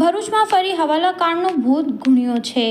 ભરૂચમાં ફરી હવાલાકાંડનો ભૂત ગુણ્યો છે.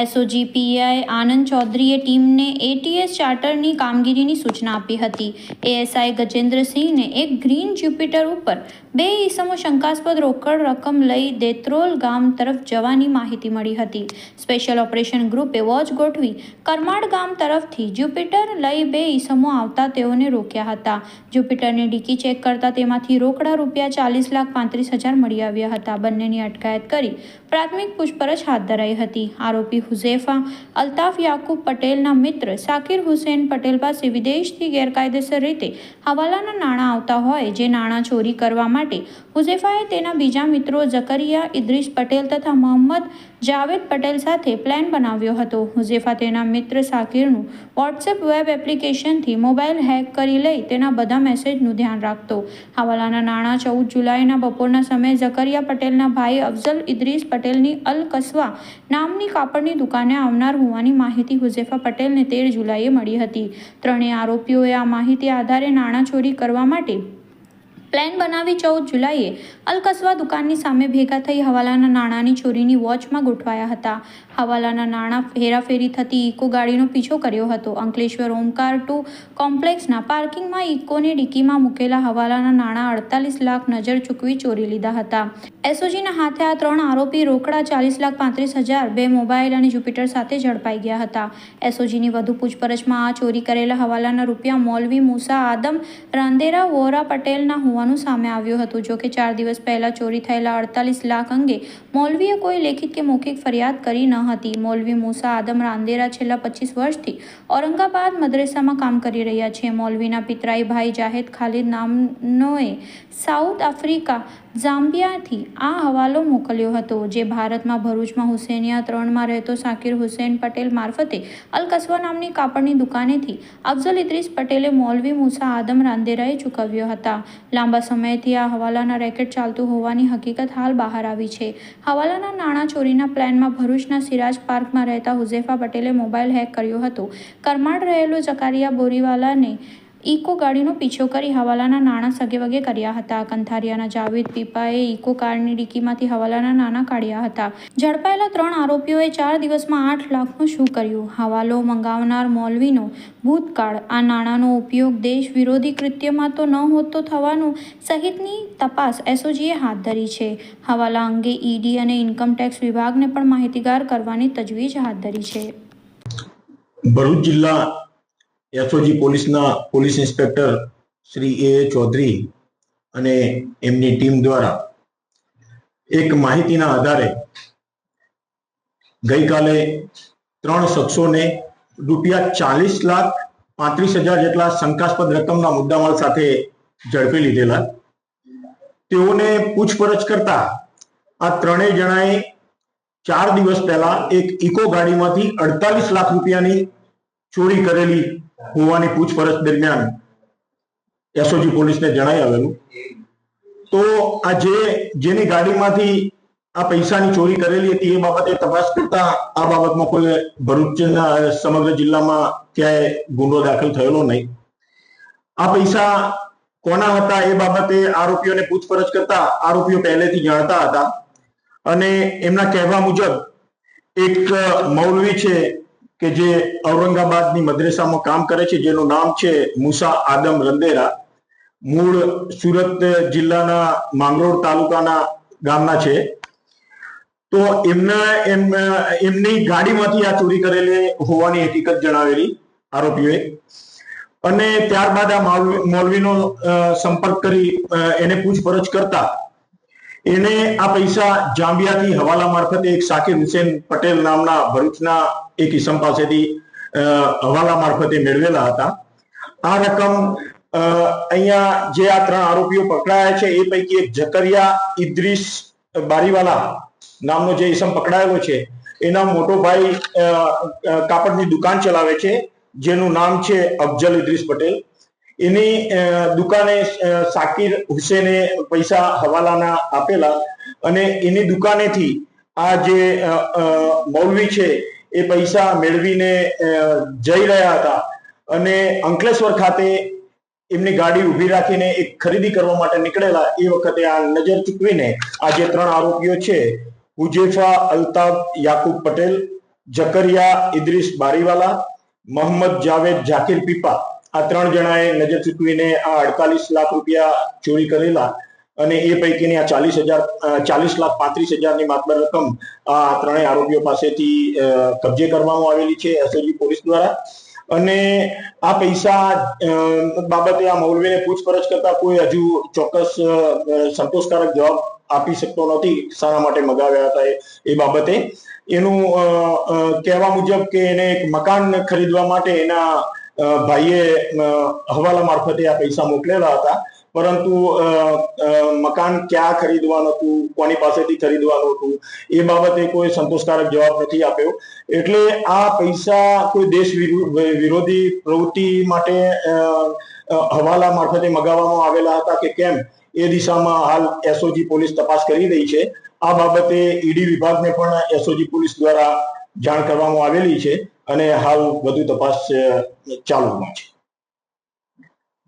એસઓજી પીઆઈ આનંદ ચૌધરીએ ટીમને એટીએસ ચાર્ટરની કામગીરીની સૂચના આપી હતી. એએસઆઈ ગજેન્દ્રસિંહને એક ગ્રીન જ્યુપિટર ઉપર બે ઈસમો શંકાસ્પદ રોકડ રકમ લઈ દેત્રોલ ગામ તરફ જવાની માહિતી મળી હતી. સ્પેશિયલ ઓપરેશન ગ્રુપે વોચ ગોઠવી કરમાડ ગામ તરફથી જ્યુપિટર લઈ બે ઈસમો આવતા તેઓને રોક્યા હતા. જ્યુપિટરની ડીકી ચેક કરતા તેમાંથી રોકડા રૂપિયા ચાલીસ લાખ પાંત્રીસ હજાર મળી આવ્યા હતા. બંનેની અટકાયત કરી પ્રાથમિક પૂછપરછ હાથ ધરાઈ હતી. આરોપી હુઝેફા અલ્તાફ યાકુબ પટેલના મિત્ર સાકિર હુસેન પટેલ પાસે વિદેશથી ગેરકાયદેસર રીતે હવાલાના નાણાં આવતા હોય જે નાણાં ચોરી કરવા માટે હુઝેફાએ તેના બીજા મિત્રો જકરિયા ઇદ્રીસ પટેલ તથા મોહમ્મદ જાવેદ પટેલ સાથે પ્લાન બનાવ્યો હતો. હુઝેફા તેના મિત્ર સાકિરનું વોટ્સએપ વેબ એપ્લિકેશનથી મોબાઈલ હેક કરી લઈ તેના બધા મેસેજનું ધ્યાન રાખતો. હવાલાના નાણાં ચૌદ જુલાઈના બપોરના સમયે ઝકરિયા પટેલના ભાઈ અફઝલ ઇદ્રીસ પટેલની અલ કસવા નામની કાપડની દુકાને આવનાર હોવાની માહિતી હુઝેફા પટેલને તેર જુલાઈએ મળી હતી. ત્રણેય આરોપીઓએ આ માહિતી આધારે નાણાં ચોરી કરવા માટે પ્લાન બનાવી ચૌદ જુલાઈએ અલકસવા દુકાનની સામે ભેગા થઈ હવાલાના નાણાંની ચોરીની વોચમાં ગોઠવાયા હતા. હવાલાના નાણાં હેરાફેરી થતી ઇકો ગાડીનો પીછો કર્યો હતો. અંકલેશ્વર ઓમકાર ટુ કોમ્પ્લેક્સના પાર્કિંગમાં ઇકોની ડીકીમાં મૂકેલા હવાલાના નાણાં અડતાલીસ લાખ નજર ચૂકવી ચોરી લીધા હતા. એસઓજીના હાથે આ ત્રણ આરોપી રોકડા ચાલીસ લાખ પાંત્રીસ હજાર, બે મોબાઈલ અને જ્યુપિટર સાથે ઝડપાઈ ગયા હતા. એસઓજીની વધુ પૂછપરછમાં આ ચોરી કરેલા હવાલાના રૂપિયા મૌલવી મૂસા આદમ રાંદેરા વોરા પટેલના હોવાનું સામે આવ્યું હતું. જો કે ચાર દિવસ પહેલાં ચોરી થયેલા અડતાલીસ લાખ અંગે મૌલવીએ કોઈ લેખિત કે મૌખિક ફરિયાદ કરી ન હતી. મૌલવી મૂસા આદમ રાંદેરા છેલ્લા પચીસ વર્ષથી ઔરંગાબાદ, મદ્રેસામાં કામ કરી રહ્યા છે. મૌલવીના પિતરાઈ ભાઈ જાહેદ ખાલિદ નામનોએ સાઉથ આફ્રિકા ઝામ્બિયાથી આ હવાલો મોકલ્યો હતો, જે ભારતમાં ભરૂચમાં હુસેનિયા ત્રણમાં રહેતો સાકિર હુસેન પટેલ મારફતે અલ કસવા નામની કાપડની દુકાનેથી અફઝલ ઇદ્રીસ પટેલે મૌલવી મુસા આદમ રાંદેરાએ ચૂકવ્યો હતા. લાંબા સમયથી આ હવાલાના રેકેટ ચાલતું હોવાની હકીકત હાલ બહાર આવી છે. હવાલાના નાણાં ચોરીના પ્લાનમાં ભરૂચના સિરાજ પાર્કમાં રહેતા હુઝેફા પટેલે મોબાઈલ હેક કર્યો હતો. કરમાડ રહેલો જકારિયા બોરીવાલાને ઇકો ગાડીનો પીછો કરી હવાલાના નાણાં સગે વગે કર્યા હતા. કંથારિયાના જાવેદ પીપાએ ઇકો કારની ડીકીમાંથી હવાલાના નાણાં કાઢ્યા હતા. ઝડપાયેલા ત્રણ આરોપીઓએ ચાર દિવસમાં આઠ લાખનું શું કર્યું? હવાલો મંગાવનાર મૌલવીનો ભૂતકાળ. આ નાણાંનો ઉપયોગ દેશ વિરોધી કૃત્યમાં તો ન હોતો થવાનું સહિતની તપાસ એસઓજીએ હાથ ધરી છે. હવાલા અંગે ઈડી અને ઇન્કમટેક્સ વિભાગને પણ માહિતીગાર કરવાની તજવીજ હાથ ધરી છે. ભરૂચ જિલ્લા એસઓજી પોલીસના police inspector Shri A Chaudhary અને એમની ટીમ દ્વારા એક માહિતીના આધારે ગઈકાલે ત્રણ શખ્સોને રૂપિયા ચાલીસ લાખ પાંત્રીસ હજાર જેટલા શંકાસ્પદ રકમના મુદ્દામાલ સાથે ઝડપી લીધેલા. તેઓને પૂછપરછ કરતા આ ત્રણેય જણાએ ચાર દિવસ પહેલા એક ઇકો ગાડીમાંથી અડતાલીસ લાખ રૂપિયાની ચોરી કરેલી હોવાની પૂછપરછ દરમિયાન એસઓજી પોલીસને જણાઈ આવેલું. તો આ જે, જેની ગાડીમાંથી આ પૈસાની ચોરી કરેલી હતી એ બાબતે તપાસ કરતા આ બાબતમાં કોઈ ભરૂચના સમગ્ર જિલ્લામાં ક્યાંય ગુનો દાખલ થયેલો નહીં. આ પૈસા કોના હતા એ બાબતે આરોપીઓને પૂછપરછ કરતા આરોપીઓ પહેલેથી જાણતા હતા. અને એમના કહેવા મુજબ એક મૌલવી છે કે જે ઔરંગાબાદની મદ્રેસામાં કામ કરે છે, જેનું નામ છે મુસા આદમ રંદેરા. મૂળ સુરત જિલ્લાના માંગરોળ તાલુકાના ગામના છે. તો એમના એમ, એમની ગાડીમાંથી આ ચોરી કરેલી હોવાની હકીકત જણાવેલી આરોપીઓએ. અને ત્યારબાદ આ મોલવીનો સંપર્ક કરી એને પૂછપરછ કરતા એને આ પૈસા જાંબિયાથી હવાલા મારફતે એક સાકિર હુસેન પટેલ નામના ભરૂચના એક ઇસમ પાસેથી હવાલા મારફતે મેળવેલા હતા. આ રકમ અહીંયા જે આ ત્રણ આરોપીઓ પકડાયા છે, એ પૈકી એક જકરિયા ઇદ્રીસ બારીવાલા નામનો જે ઇસમ પકડાયેલો છે, એના મોટો ભાઈ કાપડની દુકાન ચલાવે છે, જેનું નામ છે અફજલ ઇદ્રીસ પટેલ. એની દુકાને સાકિર હુસેને પૈસા હવાલાના આપેલા અને એની દુકાનેથી આ જે મૌલવી છે, એ પૈસા મેળવીને જઈ રહ્યા હતા. અને અંકલેશ્વર ખાતે એમની ગાડી ઊભી રાખીને એક ખરીદી કરવા માટે નીકળેલા એ વખતે આ નજર ચૂકવીને આ જે ત્રણ આરોપીઓ છે, હુજેફા અલ્તાફ, યાકુબ પટેલ જકરિયા ઇદ્રીસ બારીવાલા મોહમ્મદ જાવેદ જાકીર પીપા આ ત્રણ જણાએ નજર ચૂકવીને આ અડતાલીસ લાખ રૂપિયા ચોરી કરેલા અને એ પૈકીની આ ચાલીસ હજાર ચાલીસ લાખ પાંત્રીસ હજારની માતબર રકમ આ ત્રણેય આરોપીઓ પાસેથી કબજે કરવામાં આવેલી છે એસઓજી પોલીસ દ્વારા. અને આ પૈસા બાબતે આ મૌલવીને પૂછપરછ કરતા કોઈ હજુ ચોક્કસ સંતોષકારક જવાબ આપી શકતો નથી, શાના માટે મગાવ્યા હતા એ- બાબતે. એનું કહેવા મુજબ કે એને એક મકાન ખરીદવા માટે એના ભાઈએ હવાલા મારફતે આ પૈસા મોકલેલા હતા. પરંતુ મકાન ક્યાં ખરીદવાનું હતું, કોની પાસેથી ખરીદવાનું હતું, એ બાબતે કોઈ સંતોષકારક જવાબ નથી આપ્યો. એટલે આ પૈસા કોઈ દેશ વિરુ- વિરોધી પ્રવૃત્તિ માટે હવાલા મારફતે મગાવવામાં આવેલા હતા કે કેમ? એ દિશામાં હાલ એસઓજી પોલીસ તપાસ કરી રહી છે. આ બાબતે ઈડી વિભાગને પણ એસઓજી પોલીસ દ્વારા જાણ કરવામાં આવેલી છે. અને હાલ વધુ તપાસ ચાલુમાં છે.